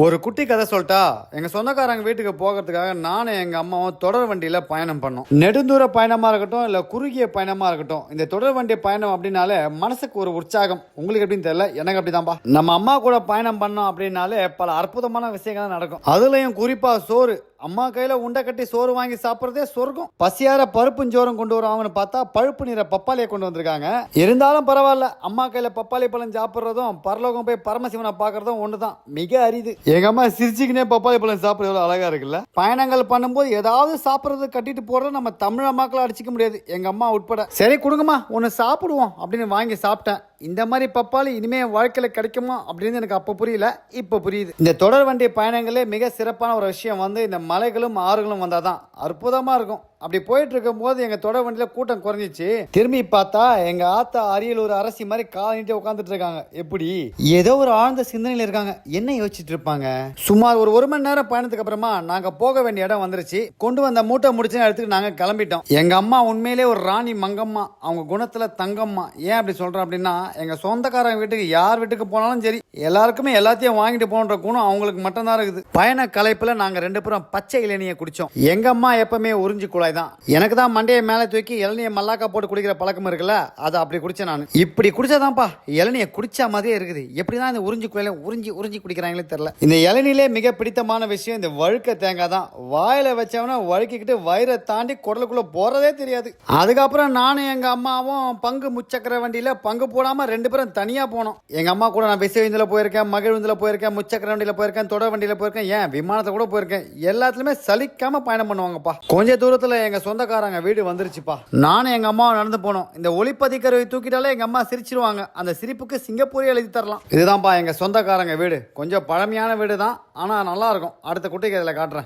ஒரு குட்டி கதை சொல்லிட்டா எங்க சொந்தக்காரங்க வீட்டுக்கு போகிறதுக்காக நானும் எங்க அம்மாவும் தொடர் வண்டியில பயணம் பண்ணோம். நெடுந்தூர பயணமா இருக்கட்டும் இல்ல குறுகிய பயணமா இருக்கட்டும் இந்த தொடர் வண்டி பயணம் அப்படின்னாலே மனசுக்கு ஒரு உற்சாகம். உங்களுக்கு எப்படின்னு தெரியல? எனக்கு அப்படிதான்பா. நம்ம அம்மா கூட பயணம் பண்ணோம் அப்படின்னாலே பல அற்புதமான விஷயங்கள் தான் நடக்கும். அதுலயும் குறிப்பா சோறு. அம்மா கையில் உண்டை கட்டி சோறு வாங்கி சாப்பிட்றதே சொர்க்கம். பசியார பருப்பும் சோறும் கொண்டு வருவாங்கன்னு பார்த்தா பழுப்பு நிற பப்பாளியை கொண்டு வந்திருக்காங்க. இருந்தாலும் பரவாயில்ல அம்மா கையில் பப்பாளி பழம் சாப்பிட்றதும் பரலோகம் போய் பரமசிவனை பார்க்குறதும் ஒன்று தான் மிக அரிது. எங்கள் அம்மா சிரிச்சுக்கினே பப்பாளி பழம் சாப்பிட்றது எவ்வளோ அழகாக இருக்குல்ல? பயணங்கள் பண்ணும்போது ஏதாவது சாப்பிட்றது கட்டிட்டு போகிறத நம்ம தமிழ் அம்மாக்களை அடிச்சிக்க முடியாது. எங்கள் அம்மா உட்பட சரி கொடுங்கம்மா ஒன்று சாப்பிடுவோம் அப்படின்னு வாங்கி சாப்பிட்டேன். இந்த மாதிரி பப்பாளி இனிமே என் கிடைக்குமா அப்படின்னு எனக்கு அப்போ புரியல இப்போ புரியுது. இந்த தொடர் வண்டி பயணங்களே மிக சிறப்பான ஒரு விஷயம் வந்து இந்த மலைகளும் ஆறுகளும் வந்தால் தான் அற்புதமாக இருக்கும். அப்படி போயிட்டு இருக்கும் போது எங்க தொட வண்டியில கூட்டம் குறைஞ்சிச்சு. திரும்பி பார்த்தா எங்க ஆத்தா அரியலூர் அரசி மாதிரி காலிட்டு உட்காந்துட்டு இருக்காங்க. எப்படி? ஏதோ ஒரு ஆழ்ந்த சிந்தனையில் இருக்காங்க. என்ன யோசிச்சுட்டு இருப்பாங்க? சுமார் ஒரு ஒரு மணி நேரம் பயணத்துக்கு அப்புறமா நாங்க போக வேண்டிய இடம் வந்துருச்சு. கொண்டு வந்த மூட்டை முடிச்சு எடுத்துட்டு நாங்க கிளம்பிட்டோம். எங்க அம்மா உண்மையிலே ஒரு ராணி மங்கம்மா. அவங்க குணத்துல தங்கம்மா. ஏன் அப்படி சொல்றேன் அப்படின்னா எங்க சொந்தக்காரங்க வீட்டுக்கு யார் வீட்டுக்கு போனாலும் சரி எல்லாருக்குமே எல்லாத்தையும் வாங்கிட்டு போன்ற குணம் அவங்களுக்கு மட்டும்தான் இருக்குது. பயண கலைப்புல நாங்க ரெண்டு பேரும் பச்சை இளநியை குடிச்சோம். எங்க அம்மா எப்பவுமே உறிஞ்சு குழாய் தான் எனக்கு தான் மண்டையை மேலே தூக்கி இளநியை மல்லாக்கா போட்டு குடிக்கிற பழக்கம் இருக்குல்ல? அதை அப்படி குடிச்சேன் நான். இப்படி குடிச்சாதான்ப்பா. இளநியை குடிச்சா மாதிரியே இருக்குது. எப்படி தான் இந்த உறிஞ்சி குழாயில உறிஞ்சி உறிஞ்சி குடிக்கிறாங்களே தெரில இந்த இளநிலே மிக பிடித்தமான விஷயம் இந்த வழுக்க தேங்காய் தான். வாயில வச்சவனா வழுக்கிக்கிட்டு வயிறை தாண்டி குடலுக்குள்ள போறதே தெரியாது. அதுக்கப்புறம் நானும் எங்க அம்மாவும் பங்கு முச்சக்கர வண்டியில பங்கு போடாம ரெண்டு பேரும் தனியா போனோம். எங்க அம்மா கூட நான் விசைவிந்தில் போயிருக்கேன் மகிழ்விந்தில் போயிருக்கேன் முச்சக்கர வண்டியில போயிருக்கேன் தொடர் வண்டியில போயிருக்கேன் ஏன் விமானத்தை கூட போயிருக்கேன். எல்லாத்துலயுமே சலிக்காம பயணம் பண்ணுவாங்கப்பா. கொஞ்ச தூரத்துல எங்க சொந்தக்காரங்க வீடு வந்துருச்சுப்பா. நானும் எங்க அம்மாவும் நடந்து போனோம். இந்த ஒளிப்பதிக்கருவை தூக்கிட்டாலே எங்க அம்மா சிரிச்சிருவாங்க. அந்த சிரிப்புக்கு சிங்கப்பூரே எழுதி தரலாம். இதுதான்ப்பா எங்க சொந்தக்காரங்க வீடு. கொஞ்சம் பழமையான வீடு தான் ஆனா நல்லா இருக்கும். அடுத்த குட்டிக்கு இதில் காட்டுறேன்.